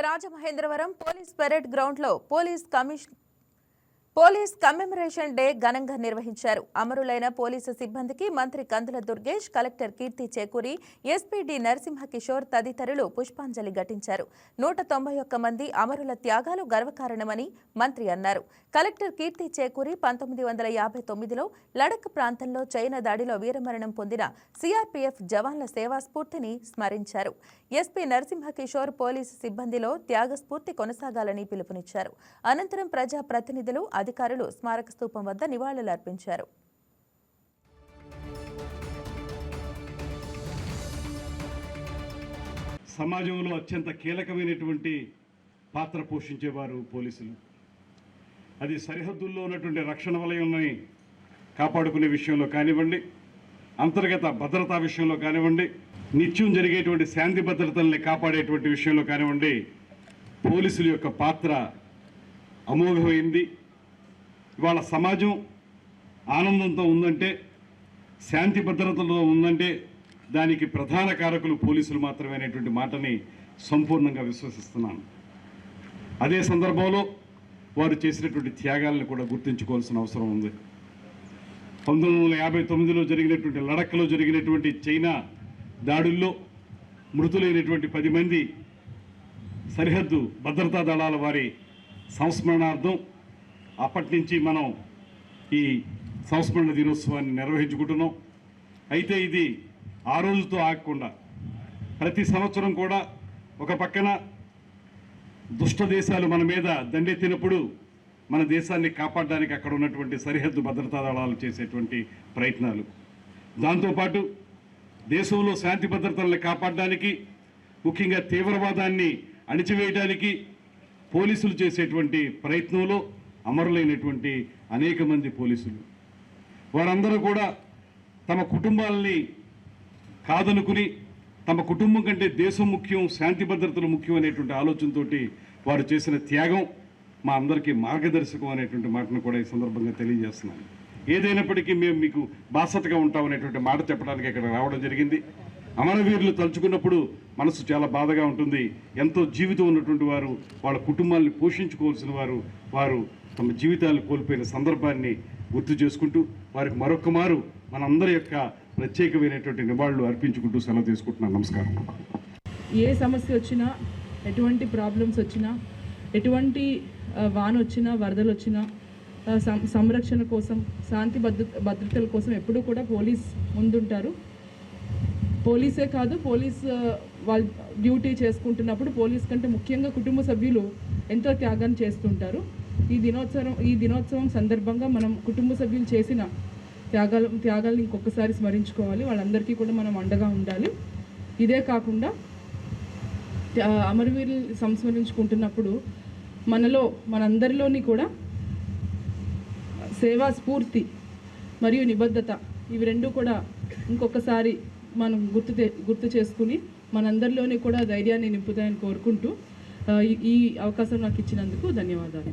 Rajamahendravaram police parade గ్రౌండ్లో police commission police commemoration day ఘనంగా నిర్వహించారు. అమరులైన పోలీసు సిబ్బందికి మంత్రి Kandula Durgesh collector Keerthi Chekuri SP D Narasimha Kishore తదితరులు పుష్పాంజలి ఘటించారు. నూట తొంభై ఒక్క మంది అమరుల త్యాగాలు గర్వకారణమని మంత్రి అన్నారు. కలెక్టర్ కీర్తి చేకూరి పంతొమ్మిది వందల యాభై తొమ్మిదిలో లడక్ ప్రాంతంలో చైనా దాడిలో వీరమరణం పొందిన సిఆర్పీఎఫ్ జవాన్ల సేవా స్ఫూర్తిని స్మరించారు. ఎస్పీ నరసింహ కిషోర్ పోలీసు సిబ్బందిలో త్యాగస్ఫూర్తి కొనసాగాలని పిలుపునిచ్చారు. అనంతరం ప్రజా ప్రతినిధులు అధికారులు స్మారక స్తూపం వద్ద నివాళులర్పించారు. సమాజంలో అత్యంత కీలకమైనటువంటి పాత్ర పోషించేవారు పోలీసులు. అది సరిహద్దుల్లో ఉన్నటువంటి రక్షణ వలయంని కాపాడుకునే విషయంలో కానివ్వండి అంతర్గత భద్రతా విషయంలో కానివ్వండి నిత్యం జరిగేటువంటి శాంతి భద్రతల్ని కాపాడేటువంటి విషయంలో కానివ్వండి పోలీసుల యొక్క పాత్ర అమోఘమైంది. ఇవాళ సమాజం ఆనందంతో ఉందంటే శాంతి భద్రతలో ఉందంటే దానికి ప్రధాన కారకులు పోలీసులు మాత్రమే అనేటువంటి మాటని సంపూర్ణంగా విశ్వసిస్తున్నాను. అదే సందర్భంలో వారు చేసినటువంటి త్యాగాలను కూడా గుర్తుంచుకోవాల్సిన అవసరం ఉంది. పంతొమ్మిది వందల యాభై తొమ్మిదిలో జరిగినటువంటి లడఖ్లో జరిగినటువంటి చైనా దాడుల్లో మృతులైనటువంటి పది మంది సరిహద్దు భద్రతా దళాల వారి సంస్మరణార్థం అప్పటి నుంచి మనం ఈ సంస్మరణ దినోత్సవాన్ని నిర్వహించుకుంటున్నాం. అయితే ఇది ఆ రోజుతో ఆగకుండా ప్రతి సంవత్సరం కూడా ఒక పక్కన దుష్ట దేశాలు మన మీద దండెత్తినప్పుడు మన దేశాన్ని కాపాడడానికి అక్కడ ఉన్నటువంటి సరిహద్దు భద్రతా దళాలు చేసేటువంటి ప్రయత్నాలు. దాంతోపాటు దేశంలో శాంతి భద్రతలను కాపాడడానికి ముఖ్యంగా తీవ్రవాదాన్ని అణిచివేయడానికి పోలీసులు చేసేటువంటి ప్రయత్నంలో అమరులైనటువంటి అనేక మంది పోలీసులు. వారందరూ కూడా తమ కుటుంబాలని కాదనుకుని తమ కుటుంబం కంటే దేశం ముఖ్యం శాంతి భద్రతలు ముఖ్యం అనేటువంటి ఆలోచనతోటి వారు చేసిన త్యాగం మా అందరికీ మార్గదర్శకం అనేటువంటి మాటను కూడా ఈ సందర్భంగా తెలియజేస్తున్నాను. ఏదైనప్పటికీ మేము మీకు బాసతగా ఉంటాం అనేటువంటి మాట చెప్పడానికి ఇక్కడ రావడం జరిగింది. అమరవీరులు తలుచుకున్నప్పుడు మనసు చాలా బాధగా ఉంటుంది. ఎంతో జీవితం ఉన్నటువంటి వారు వాళ్ళ కుటుంబాన్ని పోషించుకోవాల్సిన వారు వారు తమ జీవితాలు కోల్పోయిన సందర్భాన్ని గుర్తు చేసుకుంటూ వారికి మరొక మారు మనందరి యొక్క ప్రత్యేకమైనటువంటి నివాళులు అర్పించుకుంటూ సెలవు తీసుకుంటున్నాను. నమస్కారం. ఏ సమస్య వచ్చినా ఎటువంటి ప్రాబ్లమ్స్ వచ్చినా ఎటువంటి వాన వచ్చినా వరదలు వచ్చినా సం- సంరక్షణ కోసం శాంతి భద్రతల కోసం ఎప్పుడూ కూడా పోలీస్ ముందుంటారు. పోలీసే కాదు పోలీస్ వాళ్ళ డ్యూటీ చేసుకుంటున్నప్పుడు పోలీస్ కంటే ముఖ్యంగా కుటుంబ సభ్యులు ఎంతో త్యాగాన్ని చేస్తుంటారు. ఈ దినోత్సవం ఈ దినోత్సవం సందర్భంగా మనం కుటుంబ సభ్యులు చేసిన త్యాగాలు త్యాగాలను ఇంకొకసారి స్మరించుకోవాలి. వాళ్ళందరికీ కూడా మనం అండగా ఉండాలి. ఇదే కాకుండా అమరవీరులు సంస్మరించుకుంటున్నప్పుడు మనలో మనందరిలోని కూడా సేవా స్ఫూర్తి మరియు నిబద్ధత ఇవి రెండు కూడా ఇంకొకసారి మనం గుర్తు గుర్తు చేసుకుని మనందరిలోని కూడా ధైర్యాన్ని నింపుతాయని కోరుకుంటూ ఈ అవకాశం నాకు ఇచ్చినందుకు ధన్యవాదాలు.